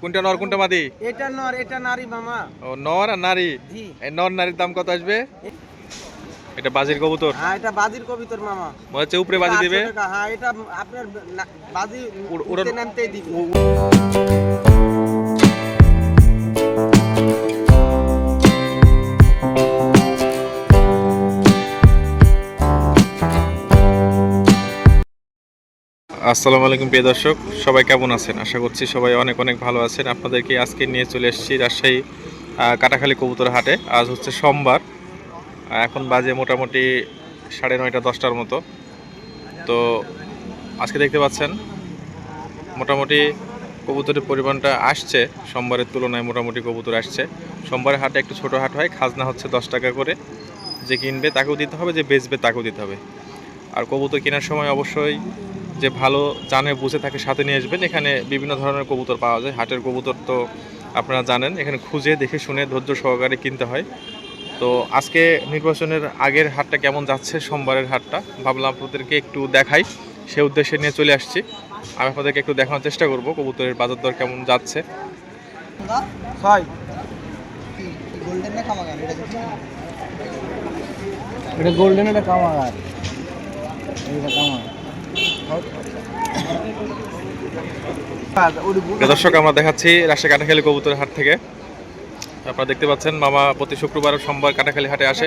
কোনটা নর কোনটা মাদি? এটা নর এটা নারী মামা। ও নর আর নারী? জি। এই নর নারীর দাম কত আসবে? এটা বাজির কবুতর? হ্যাঁ এটা বাজির কবুতর মামা। মনে হচ্ছে উপরে বাজি দিবে। 800 হ্যাঁ এটা আপনার বাজি উড়- উড়তে নামতেই দিবে। আসসালামু আলাইকুম প্রিয় দর্শক, সবাই কেমন আছেন? আশা করছি সবাই অনেক অনেক ভালো আছেন। আপনাদেরকে আজকে নিয়ে চলে এসেছি রাজশাহী কাটাখালী কবুতর হাটে। আজ হচ্ছে সোমবার এখন বাজে মোটামুটি সাড়ে নয়টা, দশটার মতো। তো আজকে দেখতে পাচ্ছেন, মোটামুটি কবুতরের পরিমাণটা আসছে। সোমবারের তুলনায় মোটামুটি কবুতর আসছে। সোমবারের হাটে একটু ছোটো হাট হয়, খাজনা হচ্ছে দশ টাকা করে। যে কিনবে তাকেও দিতে হবে, যে বেচবে তাকেও দিতে হবে। আর কবুতর কেনার সময় অবশ্যই যে ভালো জানে বুঝে থাকে সাথে নিয়ে আসবেন। এখানে বিভিন্ন ধরনের কবুতর পাওয়া যায়। হাটের কবুতর তো আপনারা জানেন। এখানে খুঁজে দেখে শুনে ধৈর্য সহকারে কিনতে হয়। তো আজকে নির্বাচনের আগের হাটটা কেমন যাচ্ছে? সোমবারের হাটটা। ভাবলাম আপনাদেরকে একটু দেখাই। সে উদ্দেশ্যে নিয়ে চলে আসছি। আমি আপনাদেরকে একটু দেখানোর চেষ্টা করব কবুতরের বাজার দর কেমন যাচ্ছে। গোল্ডেন এটা কামাগার। এটা কামাগার। দর্শক আমরা দেখাচ্ছি রাজশাহী কাটাখালী কবুতর হাট থেকে। আপনারা দেখতে পাচ্ছেন মামা প্রতি শুক্রবার ও সোমবার কাটাখালী হাটে আসে।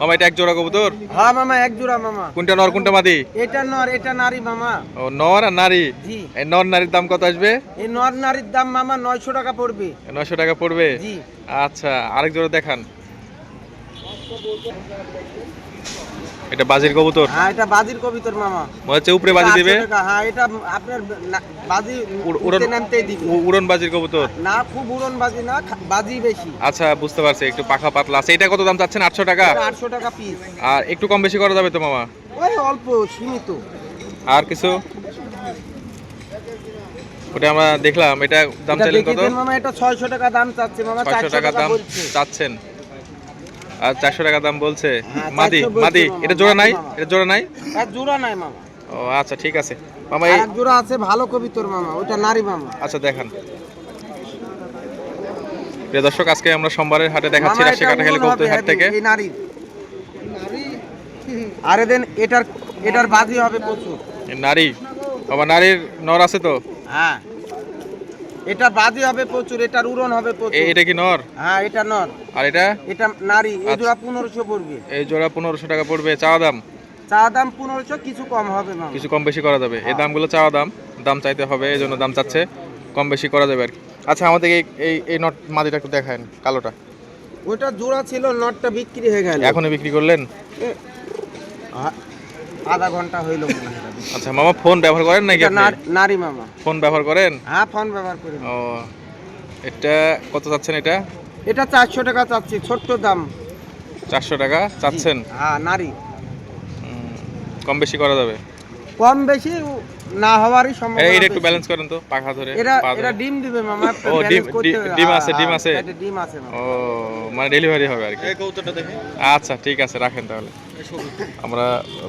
মামা এটা এক জোড়া কবুতর? হ্যাঁ মামা এক জোড়া মামা। কোনটা নর কোনটা মাদি? এটা নর এটা নারী মামা। ও নর আর নারী? জি। এই নর নারীর দাম কত আসবে? এই নর নারীর দাম মামা নয়শো টাকা পড়বে। নয়শো টাকা পড়বে? জি। আচ্ছা আরেক জোড়া দেখান। এটা বাজির কবুতর? হ্যাঁ এটা বাজির কবিতর মামা। মনে হচ্ছে উপরে বাজি দিবে? হ্যাঁ এটা আপনার বাজি উড়ান- নামতেই দিবে। উড়ন বাজির কবুতর? না খুব উড়ন বাজি না বাজি বেশি। আচ্ছা বুঝতে পারছি একটু পাখা পাতলা। আছে এটা কত দাম চাচ্ছেন আটশো টাকা? আটশো টাকা পিস আর একটু কম বেশি করা যাবে তো মামা? ওই অল্প সীমিত। আর কিছু? ওটা আমরা দেখলাম এটা দাম চাইলেন কত? মামা এটা ছয়শো টাকা দাম চাচ্ছে মামা ছয়শো চারশো টাকা টাকা দাম চাচ্ছেন। আর চারশো টাকা দাম বলছে হ্যাঁ, মাদি মাদি এটা জোড়া নাই? এটা জোড়া নাই? জোড়া নাই মামা। ও আচ্ছা ঠিক আছে। মামা এই এক জোড়া আছে ভালো কবিতর মামা ওটা নারী মামা। আচ্ছা দেখান। প্রিয় দর্শক আজকে আমরা সোমবারের হাটে দেখাচ্ছি কাটাখালী উড়ন কবুতর হবে হাট থেকে। এই নারীর আরে দেন এটার এটার বাজি হবে প্রচুর। নারী বাবা নারীর নর আছে তো? হ্যাঁ। এটা বাজি হবে প্রচুর এটার উড়ন হবে প্রচুর। এটা কি নর? হ্যাঁ এটা নর। আর এটা? এটা নারী এই আচ্ছা। জোড়া পনেরোশো পড়বে। এই জোড়া পনেরোশো টাকা পড়বে চাওয়া দাম? চা দাম পনেরোশো কিছু কম হবে মামা। কিছু কম বেশি করা যাবে। এই দামগুলো চাওয়া দাম দাম চাইতে হবে এই জন্য দাম চাচ্ছে। কম বেশি করা যাবে আর কি। আচ্ছা আমাদের এই এই এই নট মাদিটা একটু দেখান কালোটা। ওইটা জোড়া ছিল নটটা বিক্রি হয়ে গেল। এখনই বিক্রি করলেন? আধা ঘণ্টা হইল। আচ্ছা মামা ফোন ব্যবহার করেন নাকি নারী মামা। ফোন ব্যবহার করেন? হ্যাঁ ফোন ব্যবহার করি ও এটা কত চাচ্ছেন এটা? এটা চারশো টাকা চাচ্ছি ছোট্ট দাম। চারশো টাকা চাচ্ছেন? হ্যাঁ নারী। কম বেশি করা যাবে। কম বেশি না হওয়ারই সম্ভাবনা এটা একটু ব্যালেন্স করেন তো পাখা ধরে ধরে। এরা ডিম দিবে মামা ও, ডিম- ডিম- আছে, ডিম হ্যাঁ, আছে? এটা ডিম আছে ও মানে ডেলিভারি হবে আর কি। এই কবুতরটা দেখেন আচ্ছা ঠিক আছে রাখেন তাহলে। আমরা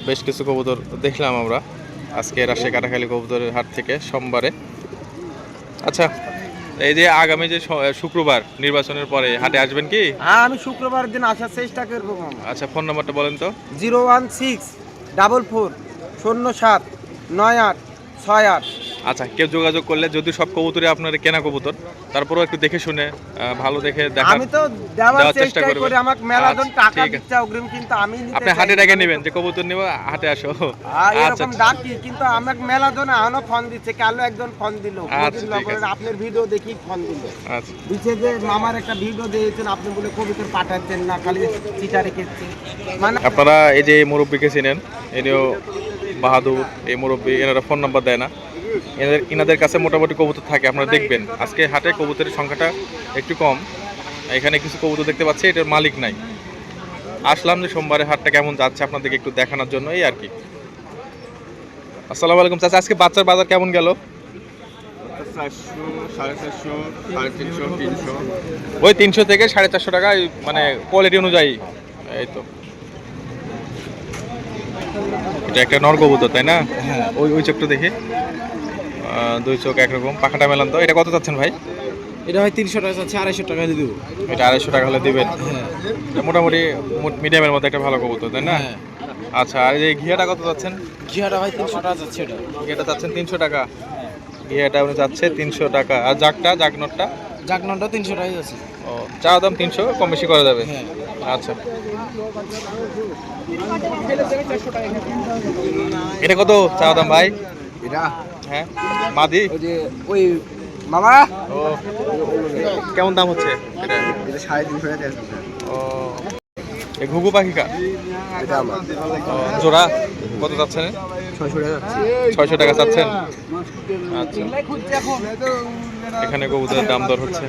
বেশ কিছু কবুতর দেখলাম আমরা। আজকে রাজশাহী কাটাখালী কবুতরের হাট থেকে সোমবারে। আচ্ছা এই যে আগামী যে শুক্রবার নির্বাচনের পরে হাটে আসবেন কি? হ্যাঁ আমি শুক্রবার দিন আসার চেষ্টা করব মামা। আচ্ছা ফোন নাম্বারটা বলেন তো। Zero one six double four শূন্য সাত নয় আট ছয় আট। আচ্ছা কেউ যোগাযোগ করলে যদি সব কবুতরে আপনার কেনা কবুতর তারপরেও একটু দেখে শুনে ভালো দেখে দেখান আমি তো দেওয়ার চেষ্টা চেষ্টা করে আমাকে মেলাজন আচ্ছা, টাকা দিচ্ছে অগ্রিম কিন্তু আমি আপনি হাটে না। নেবেন যে কবুতর নিব হাটে আসো। আচ্ছা এরকম ডাকি কিন্তু আমাকে মেলাজন এখনও ফোন দিচ্ছে কালো একজন ফোন দিল। আচ্ছা, আপনার ভিডিও দেখি ফোন দিল। আচ্ছা। দিচ্ছে যে মামার একটা ভিডিও দিয়েছেন আপনি বলে কবিতর পাঠাচ্ছেন না খালি চিটা রেখেছে। মানে আপনারা এই যে মুরব্বীকে চিনেন ইনিও বাহাদুর, এই মুরব্বী, এনারা ফোন নাম্বার দেয় না। এনাদের ইনাদের কাছে মোটামুটি কবুতর থাকে, আপনারা দেখবেন। আজকে হাটে কবুতরের সংখ্যাটা একটু কম। এখানে কিছু কবুতর দেখতে পাচ্ছি, এটার মালিক নাই। আসলাম যে সোমবারে হাটটা কেমন যাচ্ছে আপনাদেরকে একটু দেখানোর জন্য, এই আর কি। আসসালামু আলাইকুম, চাচা, আজকে বাচ্চার বাজার কেমন গেল? ওই তিনশো থেকে সাড়ে চারশো টাকা মানে কোয়ালিটি অনুযায়ী। এই তো। এটা একটা নর কবুতর তাই না? ওই ওই চোখটা দেখে। দুই চোখ একরকম পাখাটা মেলান তো। এটা কত চাচ্ছেন ভাই? এটা হয় তিনশো টাকা চাচ্ছে আড়াইশো টাকা দিয়ে দেবো। এটা আড়াইশো টাকা হলে দেবেন। হ্যাঁ। মোটামুটি মিডিয়ামের মধ্যে একটা ভালো কবুতর তাই না? হ্যাঁ। আচ্ছা আর এই ঘিয়াটা কত চাচ্ছেন? ঘিয়াটা হয় তিনশো টাকা যাচ্ছে এটা। ঘিয়াটা চাচ্ছেন তিনশো টাকা। ঘিয়াটা উনি যাচ্ছে তিনশো টাকা। আর জাগটা জাগনোটটা? জাগনটা তিনশো টাকা যাচ্ছে ও চা দাম তিনশো কম বেশি করা যাবে? হ্যাঁ। আচ্ছা। এটা কত চা দাম ভাই? এটা? হ্যাঁ। মাদি? ওই যে ওই মামা? ও কেমন দাম হচ্ছে এটা? এটা সাড়ে তিনশো টাকা ও এই ঘুঘু পাখি কা? এটা আমার। ও, জোড়া? কত যাচ্ছে? ছয়শো টাকা চাচ্ছেন? আচ্ছা। এখানে। কবুতরের দাম দর হচ্ছে।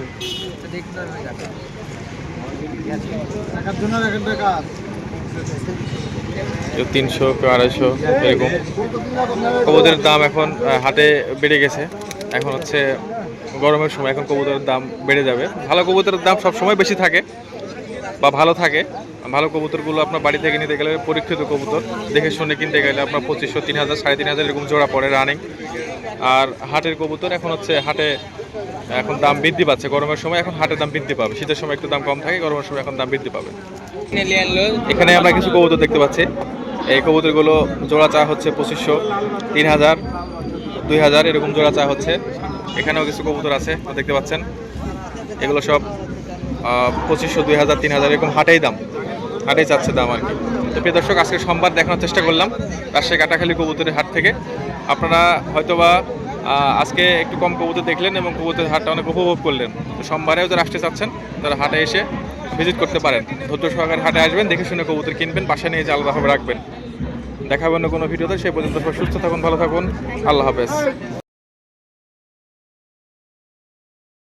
কেউ তিনশো কেউ আড়াইশো এরকম। কবুতরের দাম এখন হাটে বেড়ে গেছে। এখন হচ্ছে গরমের সময় এখন কবুতরের দাম বেড়ে যাবে। ভালো কবুতরের দাম সব সময় বেশি থাকে। বা ভালো থাকে, ভালো কবুতরগুলো আপনার বাড়ি থেকে নিতে গেলে পরীক্ষিত কবুতর, দেখে শুনে কিনতে গেলে আপনার পঁচিশশো তিন হাজার সাড়ে তিন হাজার এরকম জোড়া পড়ে রানিং আর হাটের কবুতর এখন হচ্ছে হাটে, এখন দাম বৃদ্ধি পাচ্ছে, গরমের সময় এখন হাটের দাম বৃদ্ধি পাবে, শীতের সময় একটু দাম কম থাকে, গরমের সময় এখন দাম বৃদ্ধি পাবে। এখানে আমরা কিছু কবুতর দেখতে পাচ্ছি, এই কবুতরগুলো জোড়া চা হচ্ছে পঁচিশশো তিন হাজার দুই হাজার এরকম জোড়া চা হচ্ছে। এখানেও কিছু কবুতর আছে, দেখতে পাচ্ছেন, এগুলো সব পঁচিশশো, দুই হাজার, তিন হাজার এরকম হাটেই দাম। হাটেই চাচ্ছে দাম আর কি। তো প্রিয় দর্শক আজকে সোমবার দেখানোর চেষ্টা করলাম রাজশাহী কাটাখালী কবুতরের হাট থেকে। আপনারা হয়তোবা আজকে একটু কম কবুতর দেখলেন এবং কবুতরের হাটটা অনেক উপভোগ করলেন। তো সোমবারেও যারা আসতে চাচ্ছেন, তারা হাটে এসে ভিজিট করতে পারেন। ধৈর্য সহকারে হাটে আসবেন, দেখে শুনে কবুতর কিনবেন, বাসায় নিয়ে যে আলাদাভাবে রাখবেন। দেখাবেন কোনো ভিডিওতে সেই পর্যন্ত সুস্থ থাকুন, ভালো থাকুন। আল্লাহ হাফেজ।